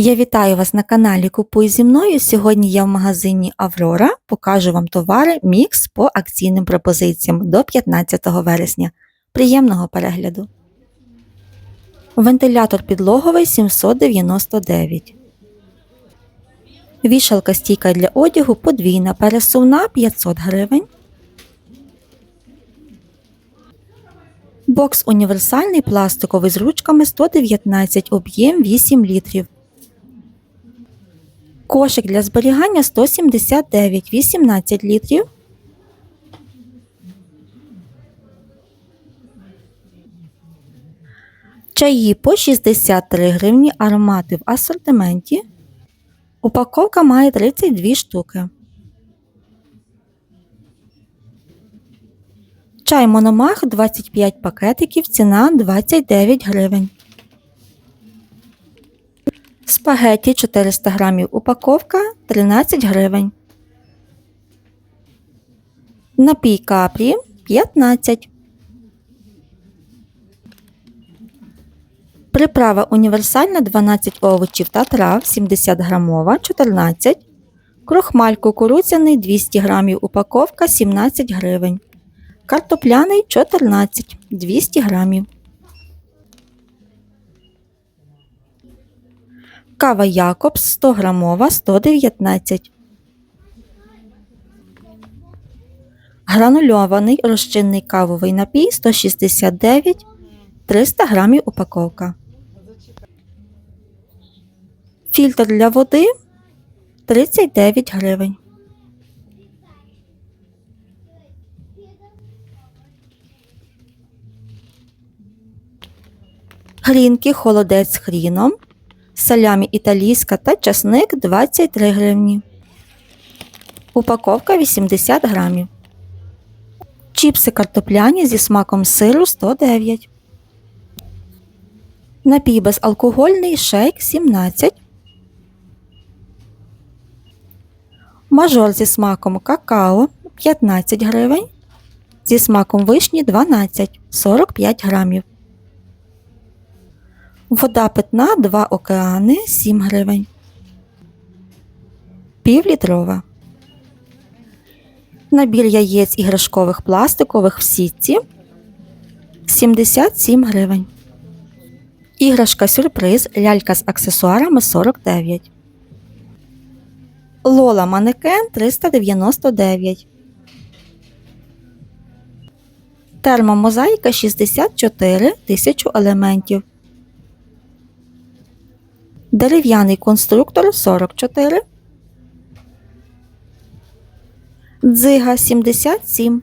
Я вітаю вас на каналі Купуй зі мною. Сьогодні я в магазині Аврора покажу вам товари мікс по акційним пропозиціям до 15 вересня. Приємного перегляду. Вентилятор підлоговий 799. Вішалка стійка для одягу подвійна пересувна 500 гривень. Бокс універсальний пластиковий з ручками 119, об'єм 8 літрів. Кошик для зберігання 179, 18 літрів. Чаї по 63 гривні, аромати в асортименті. Упаковка має 32 штуки. Чай Мономах 25 пакетиків, ціна 29 гривень. Спагетті 400 грамів упаковка 13 гривень. Напій капрі 15. Приправа універсальна 12 овочів та трав 70 грамова 14. Крохмаль кукурудзяний 200 грамів упаковка 17 гривень. Картопляний 14 200 грамів. Кава Якобс 100 грамова 119. Гранульований розчинний кавовий напій 169 300 грамів упаковка. Фільтр для води 39 гривень. Грінки холодець з хріном салямі італійська та часник 23 гривні. Упаковка 80 грамів. Чіпси картопляні зі смаком сиру 109. Напій безалкогольний шейк 17. Мажор зі смаком какао 15 гривень. Зі смаком вишні 12 45 грамів. Вода питна 2 океани 7 гривень. Півлітрова. Набір яєць іграшкових пластикових в сітці 77 гривень. Іграшка сюрприз лялька з аксесуарами 49. Лола манекен 399. Термомозаїка 64 тисячу елементів. Дерев'яний конструктор 44. Дзига 77.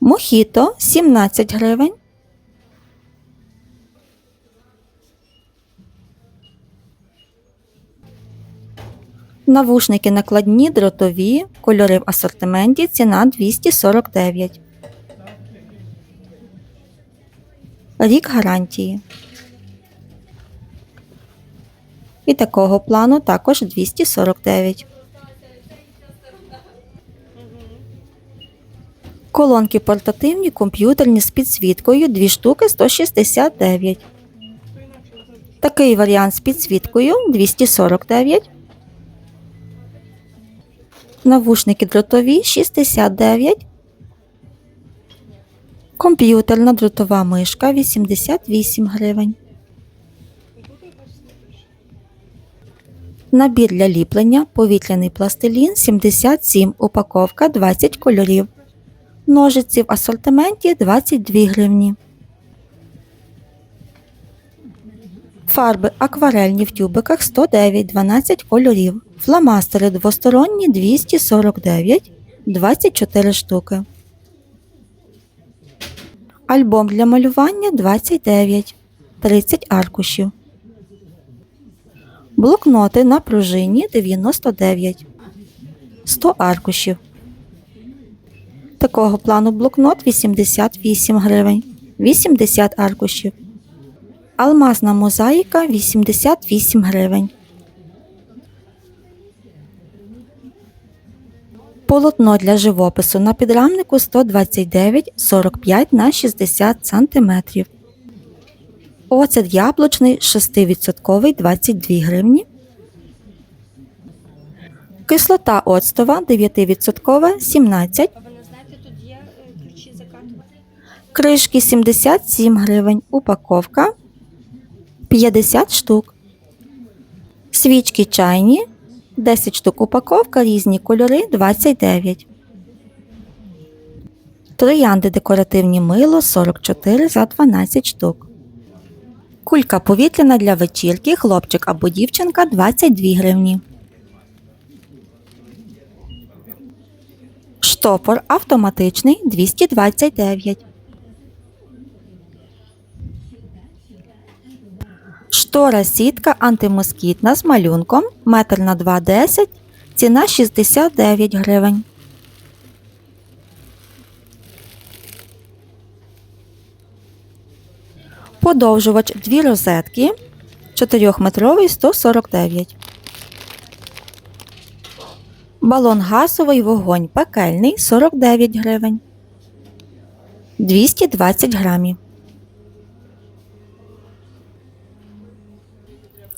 Мохіто 17 гривень. Навушники накладні дротові, кольори в асортименті, ціна 249. Рік гарантії. І такого плану також 249. Колонки портативні, комп'ютерні з підсвіткою 2 штуки 169. Такий варіант з підсвіткою 249. Навушники дротові 69. Комп'ютерна дротова мишка 88 гривень. Набір для ліплення повітряний пластилін 77 упаковка 20 кольорів. Ножиці в асортименті 22 гривні. Фарби акварельні в тюбиках 109 12 кольорів. Фломастери двосторонні 249 24 штуки. Альбом для малювання 29 30 аркушів. Блокноти на пружині 99 100 аркушів. Такого плану блокнот 88 гривень 80 аркушів. Алмазна мозаїка 88 гривень. Полотно для живопису на підрамнику 129 45 на 60 см. Оцет яблучний 6% 22 гривні. Кислота оцтова 9% 17 А знаєте, тут є е, ключі закату? Кришки 77 гривень. Упаковка 50 штук. Свічки чайні 10 штук упаковка, різні кольори 29. Троянди декоративні мило 44 за 12 штук. Кулька повітряна для вечірки, хлопчик або дівчинка 22 гривні. Штопор автоматичний 229. Штора сітка антимоскітна з малюнком метр на 2,10, ціна 69 гривень. Подовжувач дві розетки 4-метровий 149. Балон газовий вогонь пекельний 49 гривень. 220 грамів.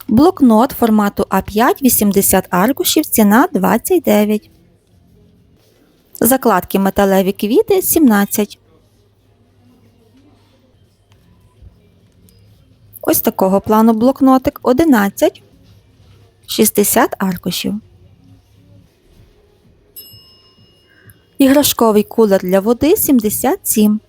Блокнот формату А5 80 аркушів, ціна 29. Закладки металеві квіти 17. Ось такого плану блокнотик 11. 60 аркушів. Іграшковий кулер для води 77.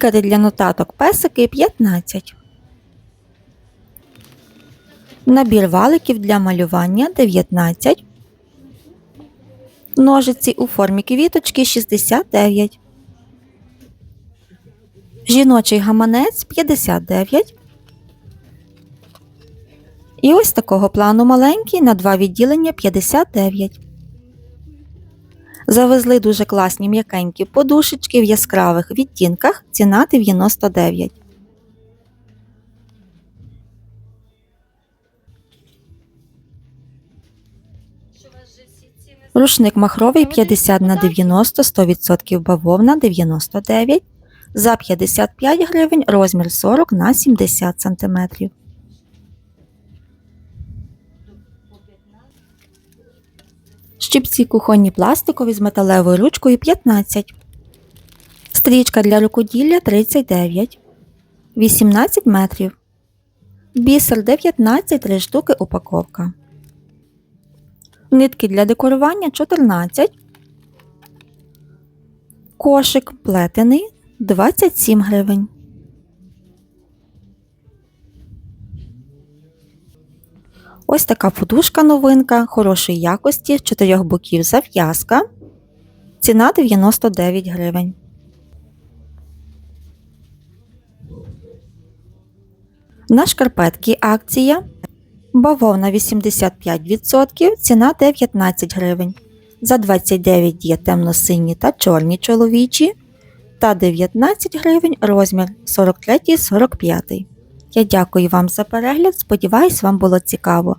Стікери для нотаток песики 15. Набір валиків для малювання 19. Ножиці у формі квіточки 69. Жіночий гаманець 59. І ось такого плану маленький на два відділення 59. Завезли дуже класні м'якенькі подушечки в яскравих відтінках. Ціна 99. Що у вас вже всі ціни Рушник махровий 50 на 90 100% бавовна 99. За 55 гривень розмір 40 на 70 см. Щипці кухонні пластикові з металевою ручкою 15. Стрічка для рукоділля 39. 18 метрів. Бісер 19 3 штуки упаковка. Нитки для декорування 14. Кошик плетений 27 гривень. Ось така подушка новинка хорошої якості з чотирьох боків зав'язка. Ціна 99 гривень. На шкарпетки акція. Бавовна 85%, ціна 19 гривень. За 29 є темно-сині та чорні чоловічі. Та 19 гривень розмір 43-45. Я дякую вам за перегляд. Сподіваюсь, вам було цікаво.